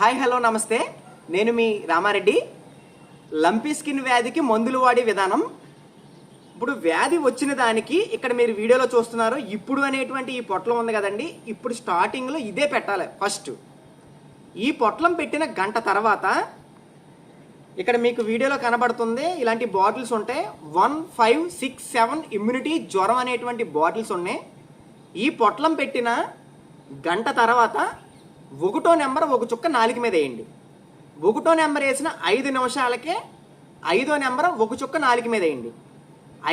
Hi hello నమస్తే. నేను మీ Ramareddy. Lumpy skin వ్యాధికి మందులు వాడే విధానం. ఇప్పుడు వ్యాధి వచ్చిన దానికి ఇక్కడ మీరు వీడియోలో చూస్తున్నారు. ఇప్పుడు అనేటువంటి ఈ పొట్లం ఉంది కదండి. ఇప్పుడు స్టార్టింగ్లో ఇదే పెట్టాలి ఫస్ట్ ఈ పొట్లం పెట్టిన గంట తర్వాత ఇక్కడ మీకు వీడియోలో కనబడుతుంది. ఇలాంటి బాటిల్స్ ఉంటాయి. One five six seven immunity జ్వరం అనేటువంటి బాటిల్స్ ఉన్నాయి. ఈ పొట్లం పెట్టిన గంట తర్వాత ఒకటో నెంబర్ ఒక చుక్క నాలుగు మీద వేయండి. ఒకటో నెంబర్ వేసిన ఐదు నిమిషాలకే ఐదో నెంబర్ ఒక చుక్క నాలుగు మీద వేయండి.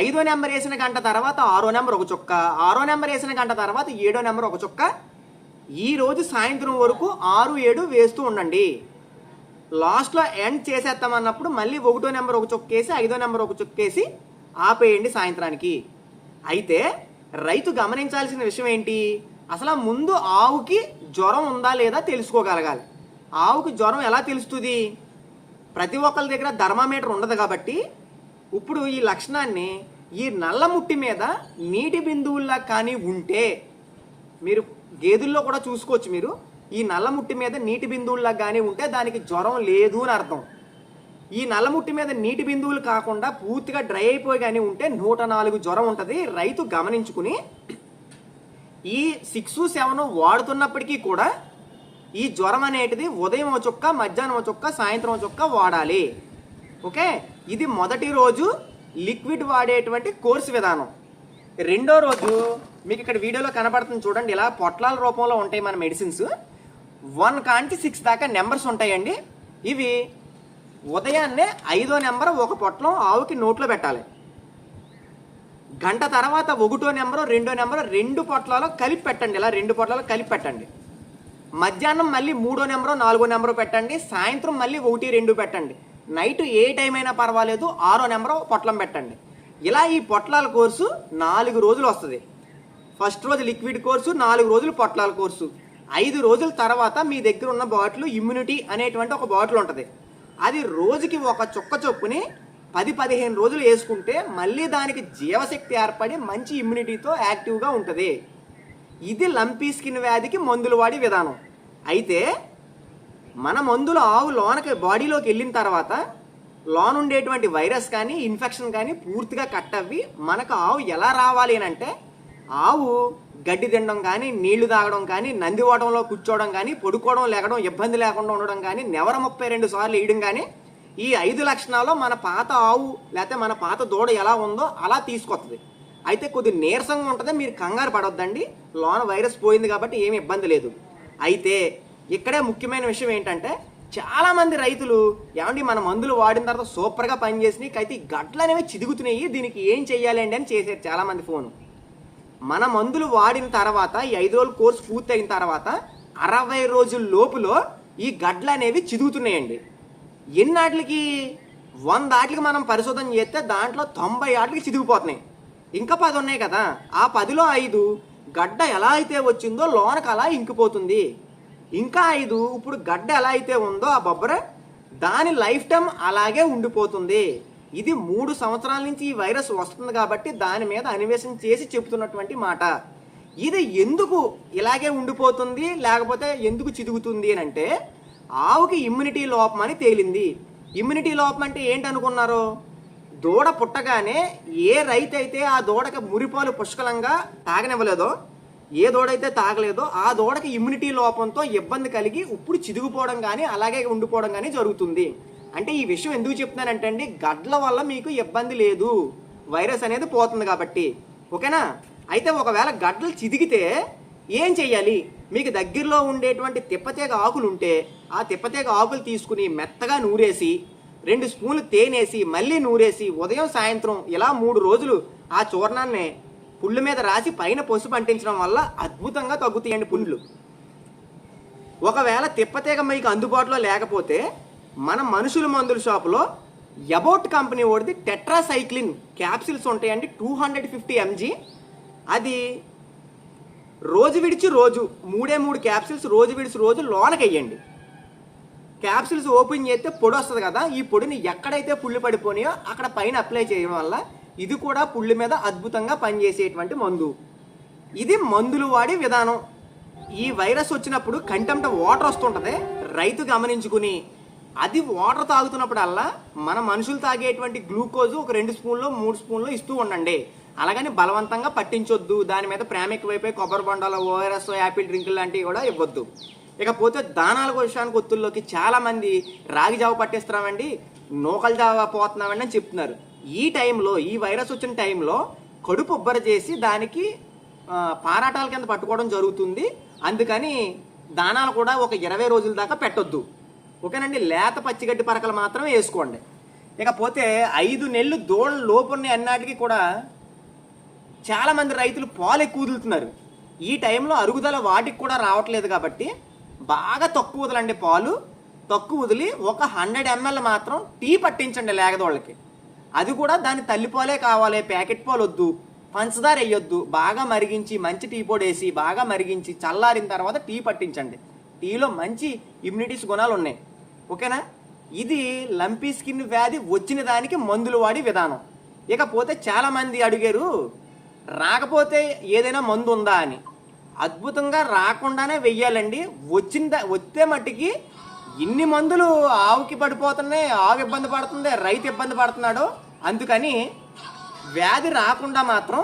ఐదో నెంబర్ వేసిన గంట తర్వాత ఆరో నెంబర్ ఒక చుక్క ఆరో నెంబర్ వేసిన గంట తర్వాత ఏడో నెంబర్ ఒక చుక్క. ఈరోజు సాయంత్రం వరకు ఆరు ఏడు వేస్తూ ఉండండి. లాస్ట్లో ఎండ్ చేసేస్తామన్నప్పుడు మళ్ళీ ఒకటో నెంబర్ ఒక చుక్కేసి ఐదో నెంబర్ ఒక చుక్కేసి ఆపేయండి సాయంత్రానికి. అయితే రైతు గమనించాల్సిన విషయం ఏంటి? అసలు ముందు ఆవుకి జ్వరం ఉందా లేదా తెలుసుకోగలగాలి. ఆవుకి జ్వరం ఎలా తెలుస్తుంది? ప్రతి ఒక్కరి దగ్గర థర్మామీటర్ ఉండదు కాబట్టి ఇప్పుడు ఈ లక్షణాన్ని ఈ నల్ల ముట్టి మీద నీటి బిందువుల్లా కానీ ఉంటే మీరు గేదెల్లో కూడా చూసుకోవచ్చు మీరు. ఈ నల్ల ముట్టి మీద నీటి బిందువుల్లా కానీ ఉంటే దానికి జ్వరం లేదు అని అర్థం. ఈ నల్లముట్టి మీద నీటి బిందువులు కాకుండా పూర్తిగా డ్రై అయిపోయి కానీ ఉంటే నూట నాలుగు జ్వరం ఉంటుంది. రైతు గమనించుకుని ఈ సిక్స్ సెవెన్ వాడుతున్నప్పటికీ కూడా ఈ జ్వరం అనేటిది ఉదయం చుక్క మధ్యాహ్నం చుక్క సాయంత్రం ఒక చుక్క వాడాలి. ఓకే? ఇది మొదటి రోజు లిక్విడ్ వాడేటువంటి కోర్సు విధానం. రెండో రోజు మీకు ఇక్కడ వీడియోలో కనబడుతుంది చూడండి ఇలా పొట్లాల రూపంలో ఉంటాయి మన మెడిసిన్స్. వన్ కాంచి సిక్స్ దాకా నెంబర్స్ ఉంటాయండి. ఇవి ఉదయాన్నే ఐదో నెంబర్ ఒక పొట్లం ఆవుకి నోట్లో పెట్టాలి. గంట తర్వాత ఒకటో నెంబరు రెండో నెంబరు రెండు పొట్లాలో కలిపి పెట్టండి. ఇలా రెండు పొట్లాలో కలిపి పెట్టండి. మధ్యాహ్నం మళ్ళీ మూడో నెంబరు నాలుగో నెంబరు పెట్టండి. సాయంత్రం మళ్ళీ ఒకటి రెండు పెట్టండి. నైట్ ఏ టైం అయినా పర్వాలేదు ఆరో నెంబరు పొట్లం పెట్టండి. ఇలా ఈ పొట్లాల కోర్సు నాలుగు రోజులు వస్తుంది. ఫస్ట్ రోజు లిక్విడ్ కోర్సు నాలుగు రోజులు పొట్లాల కోర్సు. ఐదు రోజుల తర్వాత మీ దగ్గర ఉన్న బాటిల్ ఇమ్యూనిటీ అనేటువంటి ఒక బాటిల్ ఉంటుంది. అది రోజుకి ఒక చుక్క చొప్పుని పది పదిహేను రోజులు వేసుకుంటే మళ్ళీ దానికి జీవశక్తి ఏర్పడి మంచి ఇమ్యూనిటీతో యాక్టివ్గా ఉంటుంది. ఇది లంపీ స్కిన్ వ్యాధికి మందులు వాడి విధానం. అయితే మన మందులు ఆవు లోనకి బాడీలోకి వెళ్ళిన తర్వాత లోన్ ఉండేటువంటి వైరస్ కానీ ఇన్ఫెక్షన్ కానీ పూర్తిగా కట్ అవ్వి మనకు ఆవు ఎలా రావాలి అని అంటే ఆవు గడ్డి తినడం కానీ నీళ్ళు తాగడం కానీ నందివాటంలో కూర్చోవడం కానీ పడుకోవడం లేకడం ఇబ్బంది లేకుండా ఉండడం కానీ నెవర ముప్పై రెండు సార్లు వేయడం కానీ ఈ ఐదు లక్షణాలు మన పాత ఆవు లేకపోతే మన పాత దూడ ఎలా ఉందో అలా తీసుకొస్తుంది అయితే కొద్ది నీరసంగా ఉంటుంది మీరు కంగారు పడొద్దండి. లోన వైరస్ పోయింది కాబట్టి ఏమి ఇబ్బంది లేదు. అయితే ఇక్కడే ముఖ్యమైన విషయం ఏంటంటే చాలామంది రైతులు ఏమండి మన మందులు వాడిన తర్వాత సూపర్గా పనిచేసినాయి అయితే ఈ గడ్డలు అనేవి చిదుగుతున్నాయి దీనికి ఏం చెయ్యాలి అండి అని చేశారు చాలామంది ఫోను. మన మందులు వాడిన తర్వాత ఈ ఐదు రోజుల కోర్సు పూర్తయిన తర్వాత అరవై రోజుల లోపులో ఈ గడ్డలు అనేవి చిదుగుతున్నాయండి. ఎన్ని ఆటలకి వంద ఆటలకి మనం పరిశోధన చేస్తే దాంట్లో తొంభై ఆటలకి చిదిగిపోతున్నాయి. ఇంకా పది ఉన్నాయి కదా. ఆ పదిలో ఐదు గడ్డ ఎలా అయితే వచ్చిందో లోనకు అలా ఇంకిపోతుంది. ఇంకా ఐదు ఇప్పుడు గడ్డ ఎలా అయితే ఉందో ఆ బొబ్బర దాని లైఫ్ టైం అలాగే ఉండిపోతుంది. ఇది మూడు సంవత్సరాల నుంచి ఈ వైరస్ వస్తుంది కాబట్టి దాని మీద అన్వేషణ చేసి చెబుతున్నటువంటి మాట. ఇది ఎందుకు ఇలాగే ఉండిపోతుంది? లేకపోతే ఎందుకు చిదుగుతుంది అని అంటే ఆవుకి ఇమ్యూనిటీ లోపం అని తేలింది. ఇమ్యూనిటీ లోపం అంటే ఏంటనుకున్నారు? దూడ పుట్టగానే ఏ రైతు అయితే ఆ దూడకి మురిపాలు పుష్కలంగా తాగనివ్వలేదో ఏ దూడైతే తాగలేదో ఆ దూడకి ఇమ్యూనిటీ లోపంతో ఇబ్బంది కలిగి ఇప్పుడు చిదిగిపోవడం కానీ అలాగే ఉండిపోవడం కానీ జరుగుతుంది. అంటే ఈ విషయం ఎందుకు చెప్తున్నానంటే అండి గడ్ల వల్ల మీకు ఇబ్బంది లేదు. వైరస్ అనేది పోతుంది కాబట్టి. ఓకేనా? అయితే ఒకవేళ గడ్డలు చిదిగితే ఏం చెయ్యాలి? మీకు దగ్గరలో ఉండేటువంటి తిప్పతీగ ఆకులు ఉంటే ఆ తిప్పతీగ ఆకులు తీసుకుని మెత్తగా నూరేసి రెండు స్పూన్లు తేనేసి మళ్ళీ నూరేసి ఉదయం సాయంత్రం ఇలా మూడు రోజులు ఆ చూర్ణాన్ని పుళ్ళు మీద రాసి పైన పసుపు అంటించడం వల్ల అద్భుతంగా తగ్గుతాయండి పుండ్లు ఒకవేళ తిప్పతీగ మీకు అందుబాటులో లేకపోతే మన మనుషుల మందుల షాపులో ఎబౌట్ కంపెనీ ఓడిది టెట్రాసైక్లిన్ క్యాప్సిల్స్ ఉంటాయండి టూ హండ్రెడ్ ఫిఫ్టీ ఎంజీ. అది రోజు విడిచి రోజు మూడే మూడు క్యాప్సిల్స్ రోజు విడిచి రోజు లోనకెయ్యండి. క్యాప్సిల్స్ ఓపెన్ చేస్తే పొడి వస్తుంది కదా ఈ పొడిని ఎక్కడైతే పుళ్ళు పడిపోయినాయో అక్కడ పైన అప్లై చేయడం వల్ల ఇది కూడా పుళ్ళు మీద అద్భుతంగా పనిచేసేటువంటి మందు. ఇది మందులు వాడే విధానం. ఈ వైరస్ వచ్చినప్పుడు కంటెంట వాటర్ వస్తుంటుంది రైతు గమనించుకుని. అది వాటర్ తాగుతున్నప్పుడల్లా మన మనుషులు తాగేటువంటి గ్లూకోజ్ ఒక రెండు స్పూన్లు మూడు స్పూన్లు ఇస్తూ ఉండండి. అలాగని బలవంతంగా పట్టించొద్దు. దాని మీద ప్రేమ ఎక్కువైపోయి కొబ్బరి బొండాలు ఓఆర్ఎస్ యాపిల్ డ్రింకులు లాంటివి కూడా ఇవ్వద్దు. ఇకపోతే దానాల విషయానికి ఒత్తుల్లోకి చాలా మంది రాగి జావ పట్టిస్తున్నామండి నూకల జావ పోతున్నామండి అని చెప్తున్నారు. ఈ టైంలో ఈ వైరస్ వచ్చిన టైంలో కడుపు ఉబ్బర చేసి దానికి పారాటాల కింద పట్టుకోవడం జరుగుతుంది. అందుకని దానాలు కూడా ఒక ఇరవై రోజుల దాకా పెట్టొద్దు. ఓకేనండి? లేత పచ్చిగడ్డి పరకలు మాత్రమే వేసుకోండి. ఇకపోతే ఐదు నెలలు దూడలు లోపున్న అన్నాటికి కూడా చాలా మంది రైతులు పాలు ఎక్కువ వదులుతున్నారు. ఈ టైంలో అరుగుదల వాటికి కూడా రావట్లేదు కాబట్టి బాగా తక్కువ వదలండి పాలు. తక్కువ వదిలి ఒక హండ్రెడ్ ఎంఎల్ మాత్రం టీ పట్టించండి లేగదోళ్ళకి. అది కూడా దాని తల్లిపాలే కావాలి ప్యాకెట్ పాలు వద్దు పంచదార వేయొద్దు బాగా మరిగించి మంచి టీ పొడి వేసి బాగా మరిగించి చల్లారిన తర్వాత టీ పట్టించండి. టీలో మంచి ఇమ్యూనిటీస్ గుణాలు ఉన్నాయి. ఓకేనా? ఇది లంపీ స్కిన్ వ్యాధి వచ్చిన దానికి మందులు వాడి విధానం. ఇకపోతే చాలామంది అడిగారు రాకపోతే ఏదైనా మందు ఉందా అని. అద్భుతంగా రాకుండానే వెయ్యాలండి. వచ్చిన వచ్చే వస్తే మట్టికి ఇన్ని మందులు ఆవుకి పడిపోతున్నాయి ఆవు ఇబ్బంది పడుతుంది రైతు ఇబ్బంది పడుతున్నాడు. అందుకని వ్యాధి రాకుండా మాత్రం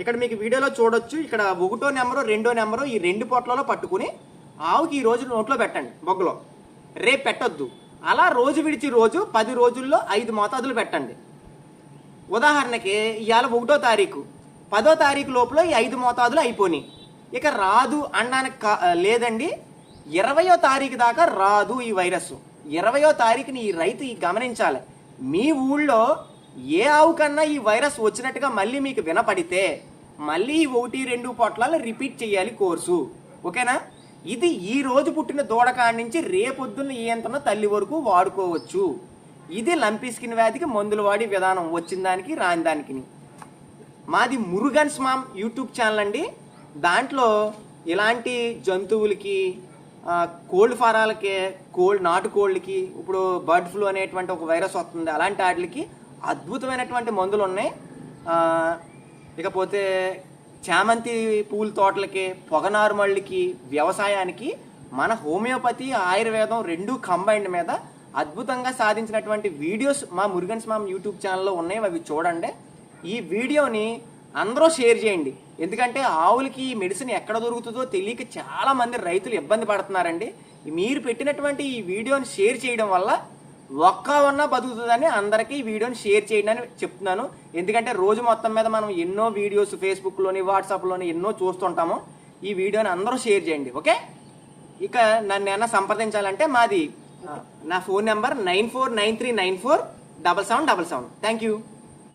ఇక్కడ మీకు వీడియోలో చూడొచ్చు. ఇక్కడ ఒకటో నెంబరు రెండో నెంబరు ఈ రెండు పొట్లలో పట్టుకుని ఆవుకి ఈ రోజు నోట్లో పెట్టండి బొగ్గలో. రేపు పెట్టొద్దు. అలా రోజు విడిచి రోజు పది రోజుల్లో ఐదు మోతాదులు పెట్టండి. ఉదాహరణకి ఇవాళ ఒకటో తారీఖు. పదో తారీఖు లోపల ఈ ఐదు మోతాదులు అయిపోయినాయి ఇక రాదు అనడానికి కా- లేదండి. ఇరవయో తారీఖు దాకా రాదు ఈ వైరస్ ఇరవయో తారీఖుని ఈ రైతు గమనించాలి. మీ ఊళ్ళో ఏ ఆవు కన్నా ఈ వైరస్ వచ్చినట్టుగా మళ్ళీ మీకు వినపడితే మళ్ళీ ఒకటి రెండు పొట్లాలు రిపీట్ చేయాలి కోర్సు. ఓకేనా? ఇది ఈ రోజు పుట్టిన దూడకాడి నుంచి రేపొద్దున్న ఈయంతన తల్లి వరకు వాడుకోవచ్చు. ఇది లంపీ స్కిన్ వ్యాధికి మందులు వాడి విధానం వచ్చిన దానికి రాని దానికి మాది మురుగన్స్ మామ్ యూట్యూబ్ ఛానల్ అండి. దాంట్లో ఇలాంటి జంతువులకి కోల్డ్ ఫారాలకి కోల్డ్ నాటు కోళ్ళకి ఇప్పుడు బర్డ్ ఫ్లూ అనేటువంటి ఒక వైరస్ వస్తుంది. అలాంటి వాటికి అద్భుతమైనటువంటి మందులు ఉన్నాయి. ఇకపోతే చామంతి పూల తోటలకి పొగనారుమళ్ళకి వ్యవసాయానికి మన హోమియోపతి ఆయుర్వేదం రెండు కంబైండ్ మీద అద్భుతంగా సాధించినటువంటి వీడియోస్ మా మురుగన్స్ మామ్ యూట్యూబ్ ఛానల్లో ఉన్నాయి. అవి చూడండి. ఈ వీడియోని అందరూ షేర్ చేయండి. ఎందుకంటే ఆవులకి ఈ మెడిసిన్ ఎక్కడ దొరుకుతుందో తెలియక చాలామంది రైతులు ఇబ్బంది పడుతున్నారండి. మీరు పెట్టినటువంటి ఈ వీడియోని షేర్ చేయడం వల్ల ఒక్క ఉన్నా బతుకుతుందని అందరికీ ఈ వీడియోని షేర్ చేయండి అని చెప్తున్నాను. ఎందుకంటే రోజు మొత్తం మీద మనం ఎన్నో వీడియోస్ ఫేస్బుక్లోని వాట్సాప్లోని ఎన్నో చూస్తుంటాము. ఈ వీడియోని అందరూ షేర్ చేయండి ఓకే? ఇక నన్ను ఏమన్నా సంప్రదించాలంటే మాది నా phone number nine four nine three nine four double seven double seven. Thank you